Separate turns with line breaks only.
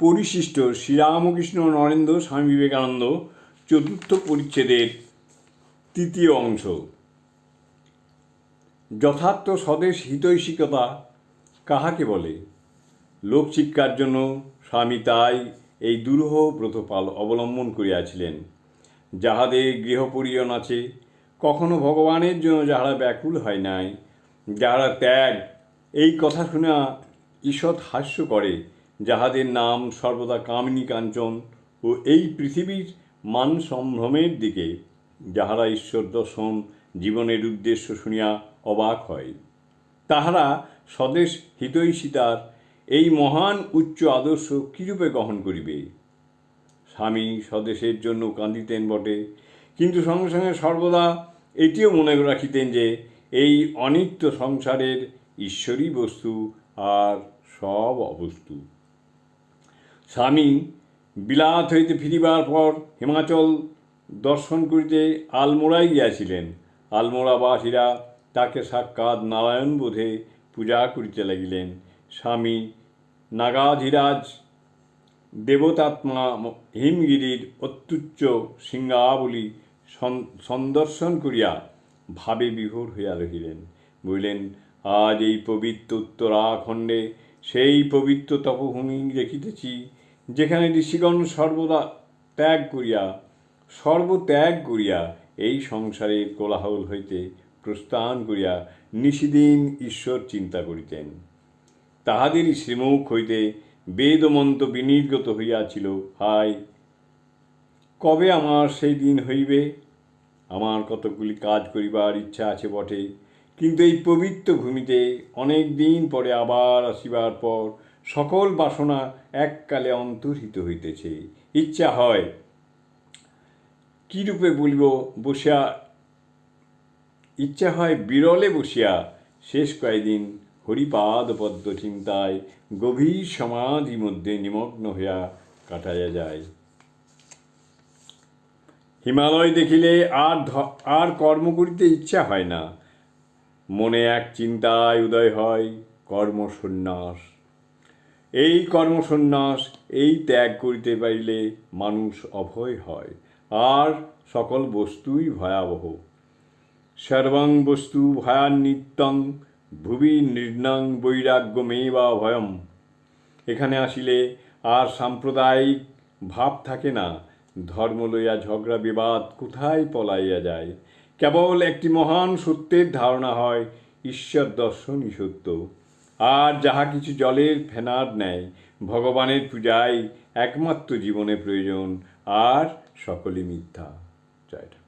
পরিশিষ্ট শ্রীরামকৃষ্ণ নরেন্দ্র স্বামী বিবেকানন্দ চতুর্থ পরিচ্ছেদের তৃতীয় অংশ। যথার্থ স্বদেশ হিতৈষিকতা কাহাকে বলে? লোকশিক্ষার জন্য স্বামী তাই এই দুরূহ ব্রতপাল অবলম্বন করিয়াছিলেন। যাহাদের গৃহপরিজন আছে কখনো ভগবানের জন্য যাহারা ব্যাকুল হয় নাই, যাহারা ত্যাগ, এই কথা শুনা ঈষৎ হাস্য করে যাহাদের নাম সর্বদা কামিনী কাঞ্চন ও এই পৃথিবীর মান সম্ভ্রমের দিকে যাহারা ঈশ্বর দর্শন জীবনের উদ্দেশ্য শুনিয়া অবাক হয়, তাহারা স্বদেশ হিতৈষিতার এই মহান উচ্চ আদর্শ কিরূপে গ্রহণ করিবে? স্বামী স্বদেশের জন্য কাঁদিতেন বটে, কিন্তু সঙ্গে সঙ্গে সর্বদা এটিও মনে রাখিতেন যে এই অনিত্য সংসারের ঈশ্বরী বস্তু আর সব অবস্তু। স্বামী বিলাত হইতে ফিরিবার পর হিমাচল দর্শন করিতে আলমোড়ায় গিয়াছিলেন। আলমোড়াবাসীরা তাকে সাক্ষাৎ নারায়ণ বোধে পূজা করিতে লাগিলেন। স্বামী নাগাধিরাজ দেবতাত্মা হিমগিরির অত্যুচ্চ সিংহাবলী সন- সন্দর্শন করিয়া ভাবে বিভোর হইয়া রহিলেন। বলিলেন, আজ এই পবিত্র উত্তরাখণ্ডে সেই পবিত্র তপভূমি দেখিতেছি। যেখানে ঋষিগণ সর্বদা ত্যাগ করিয়া, সর্বত্যাগ করিয়া এই সংসারের কোলাহল হইতে প্রস্থান করিয়া নিশিদিন ঈশ্বর চিন্তা করিতেন। তাহাদেরই শ্রীমুখ হইতে বেদমন্ত বিনির্গত হইয়াছিল, হায়, কবে আমার সেই দিন হইবে? আমার কতকগুলি কাজ করিবার ইচ্ছা আছে বটে, কিন্তু এই পবিত্র ভূমিতে অনেক দিন পরে আবার আসিবার পর সকল বাসনা এককালে অন্তর্হিত হইতেছে। ইচ্ছা হয়, কীরূপে বলিব বসিয়া? ইচ্ছা হয় বিরলে বসিয়া। শেষ কয়েকদিন হরিপাদ পদ্ম চিন্তায় গভীর সমাধি মধ্যে নিমগ্ন হইয়া কাটাইয়া যায়। হিমালয় দেখিলে আর আর কর্ম করিতে ইচ্ছা হয় না। মনে এক চিন্তায় উদয় হয় কর্মসন্ন্যাস। এই কর্মসন্ন্যাস, এই ত্যাগ করিতে পারিলে মানুষ অভয় হয়, আর সকল বস্তুই ভয়াবহ। সর্বাং বস্তু ভয়ান্বিতং ভুবি নির্ণং বৈরাগ্যমেবা ভয়ম। এখানে আসিলে আর সাম্প্রদায়িক ভাব থাকে না, ধর্ম লইয়া ঝগড়া বিবাদ কোথায় পলাইয়া যায়? কেবল একটি মহান সত্যের ধারণা হয়, ঈশ্বর দর্শনই সত্য আর যাহা কিছু জলের ফেনার নেয় ভগবানের পূজাই একমাত্র জীবনে প্রয়োজন, আর সকলে মিথ্যা জয় ঠাকুর।